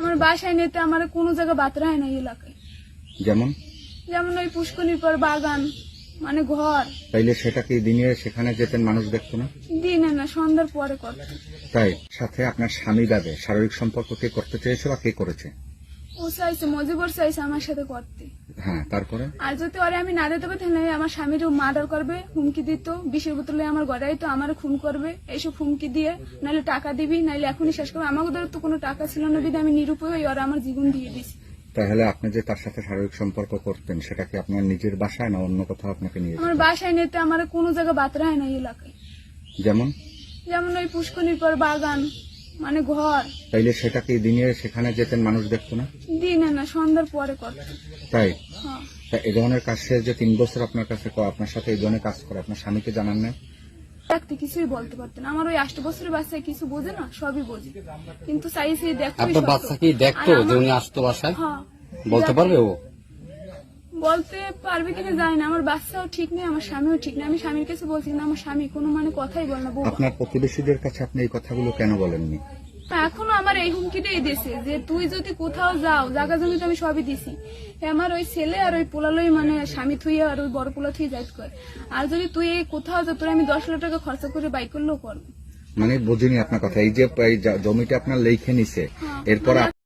আমার বাসায় নিতে আমার কোনো জায়গা বাতরা হয় না এই এলাকায়। যেমন? যেমন ওই পুষ্কনির পর বাগান মানে ঘর। তাইলে সেটা কি দিনে সেখানে যেতেন মানুষ দেখতো না? দিনে না সন্ধ্যার পরে করতো। তাই সাথে আপনার স্বামী দাদে শারীরিক সম্পর্ক কে করতে চেয়েছে বা কে করেছে? ও চাইছে মজিবর চাইছে আমার সাথে করতে। হ্যাঁ তারপরে? আর যদি ওরে আমি না দিতে পারি তাহলে আমার মার্ডার করবে হুমকি দিত বিষের বোতলে আমার গড়াই তো আমার খুন করবে এইসব হুমকি দিয়ে নাহলে টাকা দিবি নাহলে এখনই শেষ করবে। তো কোনো টাকা ছিল না বিধে আমি নিরুপায় ওরা আমার জীবন দিয়ে দিছি। তাহলে আপনি যে তার সাথে শারীরিক সম্পর্ক করতেন সেটা কি আপনার নিজের বাসায় না অন্য কোথাও আপনাকে নিয়ে আমার বাসায় নিতে আমার কোনো জায়গা বাতরা হয় না এলাকায়। যেমন? যেমন ওই পুষ্কনির পর বাগান মানে ঘর। তাইলে সেটা কি দিনে সেখানে যেতেন মানুষ দেখতো না? দিনে না সন্ধ্যার পরে করতে তাই? হ্যাঁ। তা এই ধরনের কাজ সে যে তিন বছর আপনার কাছে ক- আপনার সাথে এই ধরনের কাজ করে আপনার স্বামীকে জানান না দেখতে কিছুই বলতে পারতেন আমার ওই আষ্ট বছরের বাচ্চায় কিছু বোঝে না সবই বোঝে। কিন্তু চাইছি দেখো আপনার বাচ্চা কি দেখতো যে উনি আসতো বাসায়? হ্যাঁ। বলতে পারবে ও? বলতে পারবে কিনা জানি না। আমার বাচ্চাও ঠিক নেই আমার স্বামীও ঠিক নেই। আমি স্বামীর কাছে বলছি না আমার স্বামী কোনো মানে কথাই বল না আপনার প্রতিবেশীদের কাছে আপনি এই কথাগুলো কেন বলেননি? এখনও আমার এই হুমকিটাই দিছে যে তুই যদি কোথাও যাও জায়গা জমি তো আমি সবই দিছি। আমার ওই ছেলে আর ওই পোলালই মানে স্বামী থুইয়া আর ওই বড় পোলা থুই যাইত করে। আর যদি তুই এই কোথাও যা তোর আমি দশ লাখ টাকা খরচা করে বাইক করলেও করব। মানে বুঝিনি আপনার কথা। এই যে জমিটা আপনার লেখে নিছে হ্যাঁ, এরপর মানে